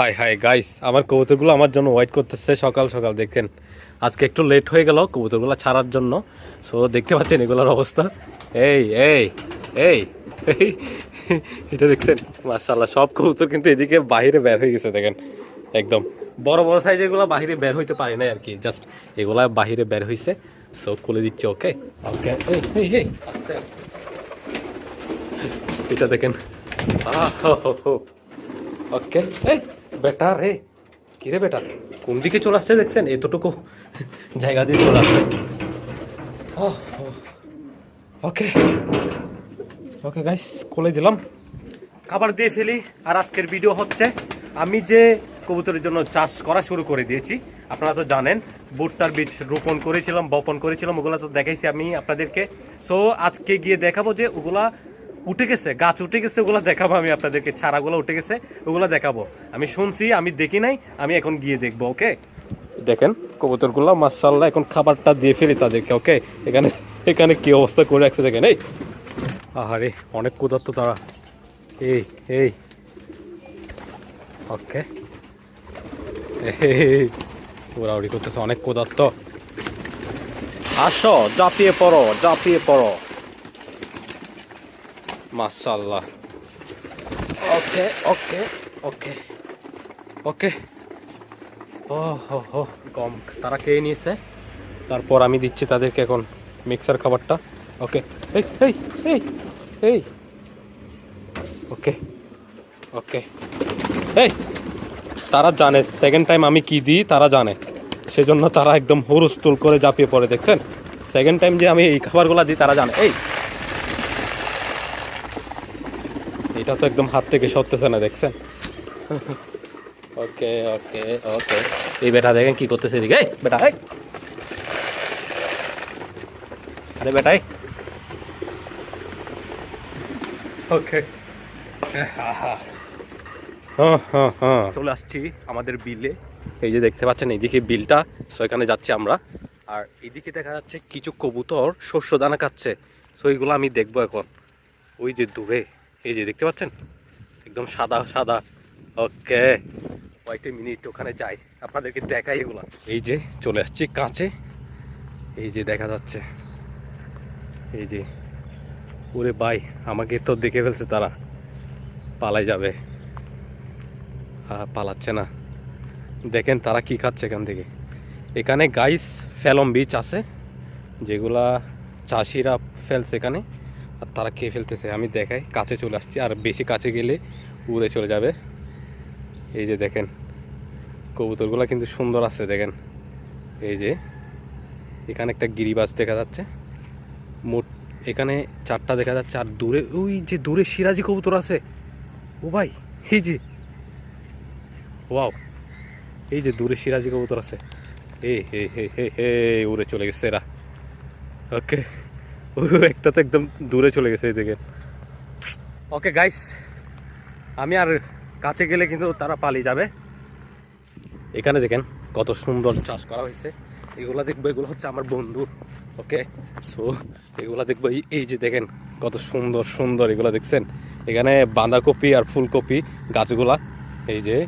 High hi guys আমার কবুতরগুলো আমার জন্য ওয়েট করতেছে। সকাল সকাল দেখেন, আজকে একটু লেট হয়ে গেল কবুতরগুলো ছাড়ার জন্য। সো দেখতে পাচ্ছেন এগুলোর অবস্থা। এই এই এই এটা দেখছেন মার্শাল্লাহ সব কবুতর কিন্তু এদিকে বাইরে বের হয়ে গেছে, দেখেন, একদম। বড় বড় সাইজ এগুলো বাহিরে বের হইতে পারে না আর কি জাস্ট এগুলা বাহিরে বের হইছে। সো খুলে দিচ্ছে ওকে ওকে। এটা দেখেন। ওকে এই। বেটা রে? কি রে বেটা? কোন দিকে চলে আসছে দেখছেন? এতটুকু জায়গা দিয়ে চলে আসছে। ওকে ওকে গাইস খুলে দিলাম। খাবার দিয়ে ফেলি, আর আজকের ভিডিও হচ্ছে, আমি যে কবুতরের জন্য চাষ করা শুরু করে দিয়েছি, আপনারা তো জানেন, ভুট্টার বীজ রোপণ করেছিলাম, বপন করেছিলাম, ওগুলা তো দেখাইছি আমি আপনাদেরকে। সো আজকে গিয়ে দেখাবো যে ওগুলা উঠে গেছে, গাছ উঠে গেছে, ওগুলো দেখাবো আমি আপনাদেরকে, ছাড়াগুলো উঠে গেছে, ওগুলা দেখাবো। আমি শুনছি, আমি দেখি নাই, আমি এখন গিয়ে দেখব, ওকে? দেখেন, কবুতরগুলো মাসাল্লাহ এখন খাবারটা দিয়ে ফেলি তাদেরকে, ওকে? এখানে এখানে কি অবস্থা করে রাখছে দেখেন, এই। আহারে, অনেক ক্ষুধার্ত তারা। এই এই। ওকে। ওরাউরি করতেছে, অনেক ক্ষুধার্ত। আসো, জাপিয়ে পড়ো জাপিয়ে পড়ো। মাশাল্লাহ ওকে ওকে ওকে ওকে ও হো হো কম তারা খেয়ে নিয়েছে? তারপর আমি দিচ্ছি তাদেরকে এখন মিক্সার খাবারটা। ওকে এই এই এই এই। ওকে ওকে এই, তারা জানে। সেকেন্ড টাইম আমি কি দিই, তারা জানে। সেজন্য তারা একদম হুরুস্তুল করে জাপিয়ে পড়ে, দেখছেন? সেকেন্ড টাইম যে আমি এই খাবারগুলো দিই, তারা জানে। এই এটা তো একদম হাত থেকে সরতেছে না দেখছেন? ওকে ওকে ওকে। এই বেটা দেখেন কি করতেছে এদিকে। বেটা এই। আরে বেটাই ওকে। চলে আসছি আমাদের বিলে। এই যে দেখতে পাচ্ছেন এইদিকে বিলটা। সো এখানে যাচ্ছি আমরা। আর এইদিকে দেখা যাচ্ছে কিছু কবুতর শস্য দানা খাচ্ছে। সো এইগুলো আমি দেখব এখন। ওই যে দূরে। এই যে দেখতে পাচ্ছেন? একদম সাদা সাদা। ওকে। কয়েকটি মিনিট ওখানে যাই। আপনাদেরকে দেখাই এগুলো। এই যে চলে আসছি কাছে। এই যে দেখা যাচ্ছে। এই যে। ওরে ভাই, আমাকে তো দেখে ফেলছে তারা। পালাই যাবে। হ্যাঁ পালাচ্ছে না। দেখেন তারা কি খাচ্ছে এখান থেকে। এখানে গাইস ফেলম বীজ আছে। যেগুলা চাষিরা ফেলছে এখানে। আর তারা খেয়ে ফেলতেছে। আমি দেখাই, কাছে চলে আসছি, আর বেশি কাছে গেলে উড়ে চলে যাবে। এই যে দেখেন, কবুতরগুলো কিন্তু সুন্দর আছে, দেখেন। এই যে, এখানে একটা গিরিবাজ দেখা যাচ্ছে। মোট এখানে চারটা দেখা যাচ্ছে, আর দূরে, ওই যে দূরে সিরাজি কবুতর আছে। ও ভাই, এই যে, ওয়াও, এই যে দূরে সিরাজি কবুতর আছে। এ হে হে হে হে উড়ে চলে গেছে এরা। ওকে। একটা তো একদম দূরে চলে গেছে এই দিকে ওকে গাইস আমি আর কাছে গেলে কিন্তু তারা পালিয়ে যাবে। এখানে দেখেন কত সুন্দর চাষ করা হয়েছে। এগুলা দেখব, এগুলো হচ্ছে আমার বন্ধু। ওকে সো এগুলা দেখব, এই- যে দেখেন কত সুন্দর সুন্দর এগুলা দেখছেন। এখানে বাঁধাকপি আর ফুলকপি গাছগুলা, এই যে।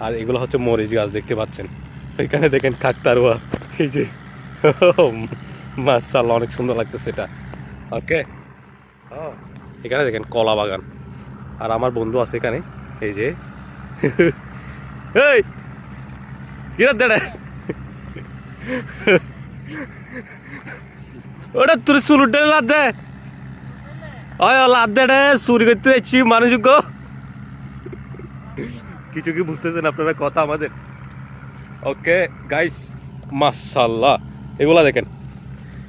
আর এগুলো হচ্ছে মরিচ গাছ দেখতে পাচ্ছেন। এখানে দেখেন কাকতারুয়া এই যে। মাসাল অনেক সুন্দর লাগতেছে এটা। ওকে। এখানে দেখেন কলা বাগান। আর আমার বন্ধু আছে এখানে, এই যে। এই! কিরা দেড়ে? ওটা তোর চুলুটে লাদ দে। ওই লাদ দে রে, চুরি করতে যাচ্ছি মানুষ গো। কিছু কি বুঝতেছেন আপনারা কথা আমাদের? ওকে গাইস মাসাল্লাহ এগুলা দেখেন।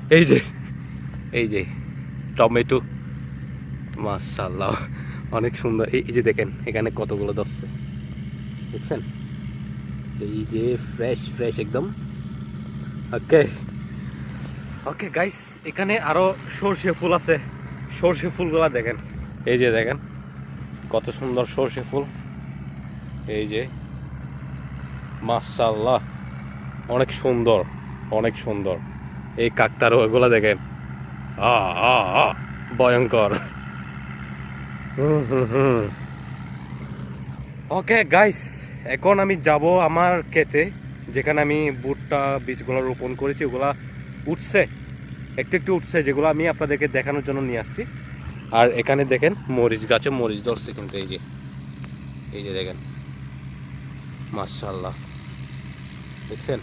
এই যে এই যে। টমেটো। মাসাল্লাহ অনেক সুন্দর। এই যে দেখেন, এখানে কতগুলো ধরছে। দেখছেন? এই যে ফ্রেশ ফ্রেশ একদম। ওকে ওকে গাইস এখানে আরও সর্ষে ফুল আছে। সর্ষে ফুলগুলা দেখেন। এই যে দেখেন, কত সুন্দর সর্ষে ফুল। এই যে মাশাল্লাহ অনেক সুন্দর অনেক সুন্দর। এই কাকতারও এগুলা দেখেন। ভয়ঙ্কর। ওকে গাইস এখন আমি যাব আমার ক্ষেতে, যেখানে আমি ভুট্টা বীজগুলো রোপণ করেছি, ওগুলা উঠছে, একটু একটু উঠছে, যেগুলো আমি আপনাদেরকে দেখানোর জন্য নিয়ে আসছি। আর এখানে দেখেন, মরিচ গাছে মরিচ ধরছে কিন্তু এই যে এই যে দেখেন মাশাল্লাহ দেখছেন?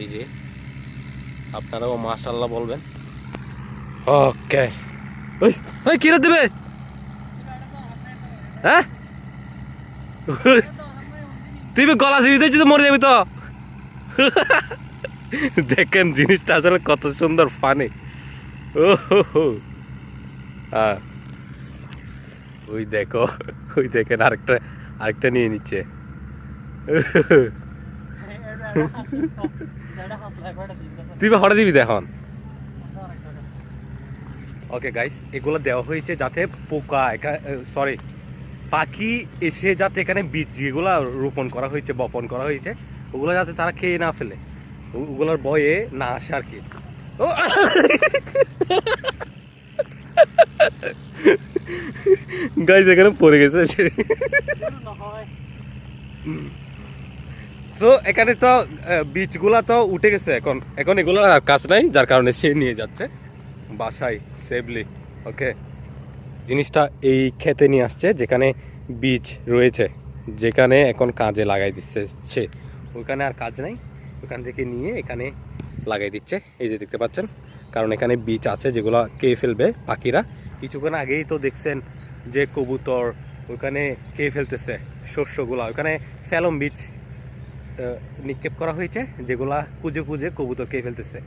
এই যে, আপনারাও মাশাল্লাহ বলবেন। ওকে ওই ওই কিরে দেবে? হ্যাঁ? তুই গলা দিয়েছিস তো মরে যাবি তো। দেখেন জিনিসটা আসলে কত সুন্দর ফানি ও হো হো। হ্যাঁ। ওই দেখো ওই দেখেন আরেকটা আরেকটা নিয়ে নিচ্ছে। তুই বা হঠাৎ দিবি তো এখন? ওকে গাইস এগুলো দেওয়া হয়েছে যাতে পোকা সরি পাখি এসে যাতে এখানে বীজ যেগুলো রোপণ করা হয়েছে, বপন করা হয়েছে, ওগুলো যাতে তারা খেয়ে না ফেলে। ওগুলোর বয়ে না আসে আর কি। ও! গাইস এখানে পড়ে গেছে। তো এখানে তো বীজগুলা তো উঠে গেছে এখন। এখন এগুলোর আর কাজ নাই, যার কারণে সে নিয়ে যাচ্ছে বাসায়। সেফলি ওকে জিনিসটা এই খেতে নিয়ে আসছে, যেখানে বীজ রয়েছে, যেখানে এখন কাজে লাগাই দিচ্ছে সে। ওইখানে আর কাজ নাই ওখান থেকে নিয়ে এখানে লাগাই দিচ্ছে, এই যে দেখতে পাচ্ছেন। কারণ এখানে বীজ আছে যেগুলো খেয়ে ফেলবে পাখিরা। কিছুক্ষণ আগেই তো দেখছেন যে কবুতর ওখানে খেয়ে ফেলতেছে শস্যগুলা। ওখানে ফেলম বীজ নিক্ষেপ করা হয়েছে, যেগুলা কুজে কুজে কবুতর খেয়ে ফেলতেছে।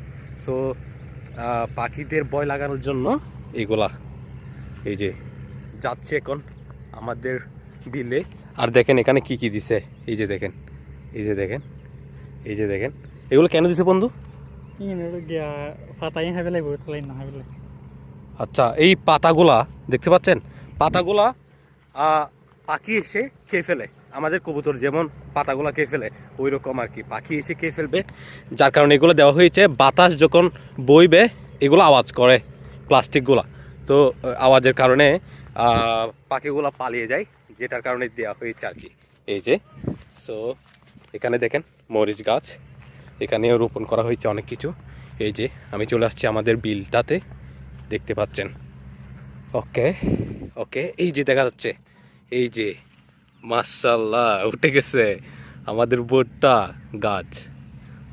সো পাখিদের ভয় লাগানোর জন্য এগুলা এই যে যাচ্ছে এখন আমাদের বিলে। আর দেখেন এখানে কি কি দিছে? এই যে দেখেন, এই যে দেখেন, এই যে দেখেন। এগুলো কেন দিছে বন্ধু? আচ্ছা এই পাতাগুলা, দেখতে পাচ্ছেন? পাতাগুলা পাখি এসে খেয়ে ফেলে। আমাদের কবুতর যেমন পাতাগুলো খেয়ে ফেলে ওই রকম আর কি। পাখি এসে খেয়ে ফেলবে। যার কারণে এগুলো দেওয়া হয়েছে, বাতাস যখন বইবে, এগুলো আওয়াজ করে প্লাস্টিকগুলা। তো আওয়াজের কারণে পাখিগুলো পালিয়ে যায়, যেটার কারণে দেওয়া হয়েছে আর কি। এই যে সো এখানে দেখেন, মরিচ গাছ। এখানেও রোপণ করা হয়েছে অনেক কিছু। এই যে, আমি চলে আসছি আমাদের বিলটাতে। দেখতে পাচ্ছেন। ওকে ওকে, এই যে দেখা যাচ্ছে, এই যে মার্শাল্লাহ উঠে গেছে আমাদের বোটটা গাছ।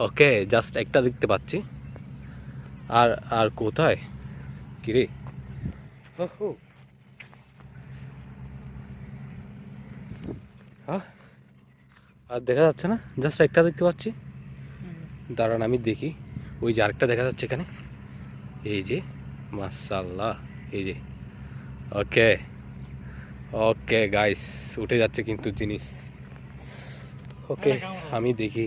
ওকে জাস্ট একটা দেখতে পাচ্ছি। আর আর কোথায়? কিরে আহ, আর দেখা যাচ্ছে না? জাস্ট একটা দেখতে পাচ্ছি। দাঁড়ান আমি দেখি। ওই যে আরেকটা দেখা যাচ্ছে এখানে। এই যে মাসাল্লাহ এই যে। ওকে। ওকে গাইস উঠে যাচ্ছে কিন্তু জিনিস। ওকে আমি দেখি।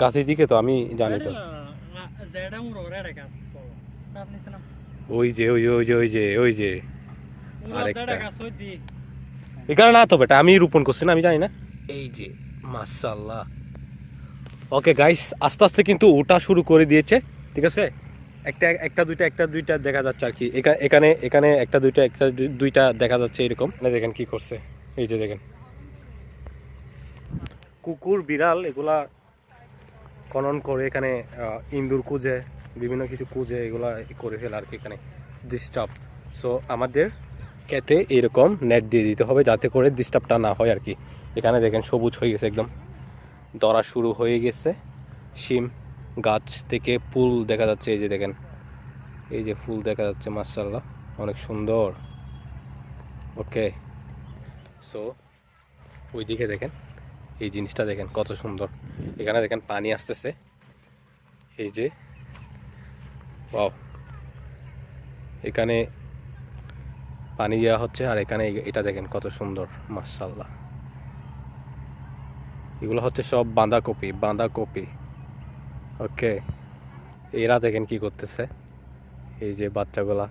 গাছের দিকে তো আমি জানি তো। ওই যে ওই যে ওই যে ওই যে ওই যে। আরেকটা। এখানে না তো বেটা আমি রোপণ করছি না আমি জানি না। এই যে মাসাল্লাহ ওকে গাইস আস্তে আস্তে কিন্তু ওটা শুরু করে দিয়েছে ঠিক আছে? একটা একটা দুইটা একটা দুইটা দেখা যাচ্ছে আর কি। এখা- এখানে এখানে একটা দুইটা, একটা দুই- দুইটা দেখা যাচ্ছে এরকম। মানে দেখেন কি করছে। এই যে দেখেন। কুকুর, বিড়াল, এগুলা খনন করে এখানে ইন্দুর কুজে বিভিন্ন কিছু কুজে এগুলা করে ফেলে আর কি এখানে। ডিস্টার্ব সো আমাদের খেতে এরকম নেট দিয়ে দিতে হবে যাতে করে ডিস্টার্বটা না হয় আর কি। এখানে দেখেন সবুজ হয়ে গেছে একদম। দরা শুরু হয়ে গেছে। শিম। গাছ থেকে ফুল দেখা যাচ্ছে, এই যে দেখেন। এই যে ফুল দেখা যাচ্ছে মার্শাল্লাহ অনেক সুন্দর। ওকে, সো ওইদিকে দেখেন, এই জিনিসটা দেখেন, কত সুন্দর। এখানে দেখেন পানি আসতেছে। এই যে, ওয়াও। এখানে পানি দেওয়া হচ্ছে, আর এখানে এটা দেখেন কত সুন্দর মার্শাল্লাহ এগুলো হচ্ছে সব বাঁধাকপি বাঁধাকপি। ওকে, এরা দেখেন কি করতেছে। এই যে বাচ্চাগুলা।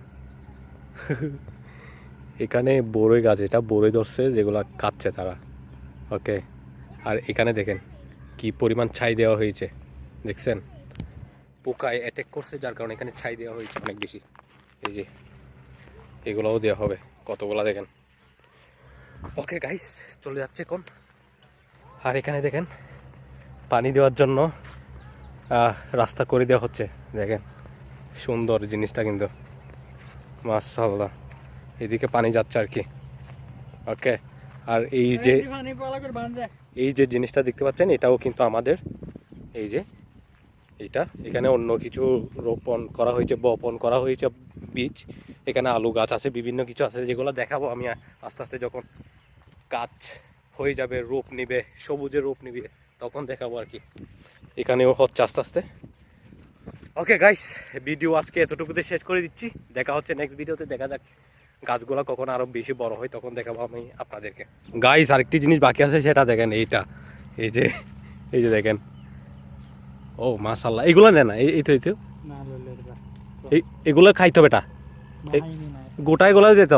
এখানে বড়ই গাছ, এটা বড়ই ধরছে, যেগুলা কাটছে তারা। ওকে, আর এখানে দেখেন কি পরিমাণ ছাই দেওয়া হয়েছে, দেখছেন? পোকায় অ্যাটাক করছে, যার কারণে এখানে ছাই দেওয়া হয়েছে অনেক বেশি। এই যে, এগুলোও দেওয়া হবে, কতগুলা দেখেন। ওকে গাইস চলে যাচ্ছে কোন আর এখানে দেখেন, পানি দেওয়ার জন্য রাস্তা করে দেওয়া হচ্ছে। দেখেন সুন্দর জিনিসটা কিন্তু। মাশাল্লাহ এদিকে পানি যাচ্ছে আর কি। ওকে আর এই যে এই যে জিনিসটা দেখতে পাচ্ছেন এটাও কিন্তু আমাদের। এই যে এইটা এখানে অন্য কিছু রোপণ করা হয়েছে বপন করা হয়েছে বীজ। এখানে আলু গাছ আছে বিভিন্ন কিছু আছে যেগুলো দেখাবো আমি আস্তে আস্তে যখন গাছ হয়ে যাবে রূপ নিবে সবুজের রূপ নিবে। তখন দেখাবো আর কি। এখানেও হচ্ছে আস্তে আস্তে ওকে গাইস ভিডিও আজকে এতটুকুতে শেষ করে দিচ্ছি। দেখা হচ্ছে নেক্সট ভিডিওতে দেখা যাক গাছগুলো কখন আরও বেশি বড় হয় তখন দেখাবো আমি আপনাদেরকে। গাইস আরেকটি জিনিস বাকি আছে সেটা দেখেন এইটা। এই যে এই যে দেখেন। ও মাশাল্লাহ এগুলো নেয় না? এই- তো এই তো। এগুলো খাইতে হবে এটা। এই- নাইনি গোটায়গুলো যেত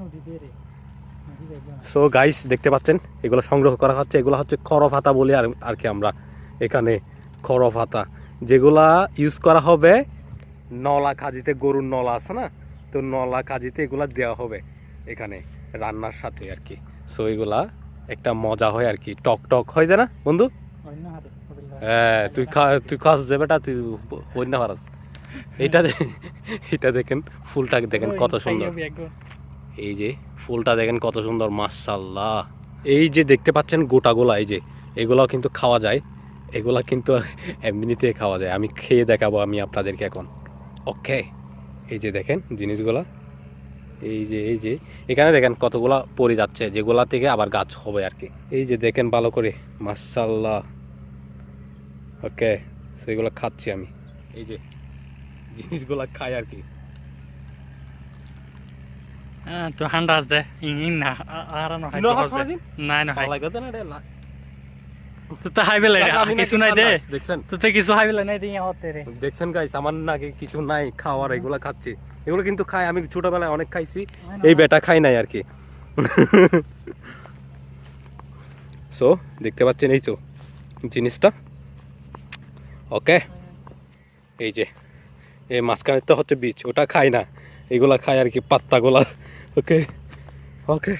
নদী দে রে নদী দেখবে না সো গাইস দেখতে পাচ্ছেন? এগুলো সংগ্রহ করা হচ্ছে। এগুলো হচ্ছে খরফাতা বলি আর আর কি আমরা এখানে খরফাতা। যেগুলা ইউজ করা হবে নলা কাজিতে গরুর নলা আছে না? তো নলা কাজিতে এগুলা দেওয়া হবে এখানে রান্নার সাথে আর কি। সো এগুলা একটা মজা হয় আর কি। টক টক হয় যায় না বন্ধু? হ্যাঁ তুই খা তুই খাস যে বেটা তুই বন্যা পারাস। এটা এটা দেখেন ফুলটা দেখেন কত সুন্দর। এই যে ফুলটা দেখেন কত সুন্দর মাশাল্লাহ এই যে দেখতে পাচ্ছেন গোটাগুলা এই যে এগুলো কিন্তু খাওয়া যায়। এগুলা কিন্তু এমনিতে খাওয়া যায়। আমি খেয়ে দেখাবো আমি আপনাদেরকে এখন। ওকে, এই যে দেখেন জিনিসগুলা। এই যে এই যে, এখানে দেখেন কতগুলা পড়ে যাচ্ছে, যেগুলা থেকে আবার গাছ হবে আর কি। এই যে দেখেন ভালো করে মাশাল্লাহ ওকে, সেগুলো খাচ্ছি আমি। এই যে, জিনিসগুলা খাই আর কি। তো হান্ডা আছে ইং না আর না তুই নখাস না হাই ভালো না। রে তো তো হাই বেলে আমি কিছু নাই দে। দেখছেন? তো তো কিছু হাই বেলে নাই দিয়া হতে রে দেখছেন গাইস আমার নাকি কিছু নাই খাওয়ার এগুলো খাচ্ছি। এগুলো কিন্তু খাই আমি ছোটবেলায় অনেক খাইছি এই বেটা খাই নাই আর কি। সো দেখতে পাচ্ছেন এই তো জিনিসটা। ওকে এই যে এই মাঝখানে তো হচ্ছে বীজ ওটা খাই না। এগুলা খাই আর কি পাত্তাগুলা। ওকে ওকে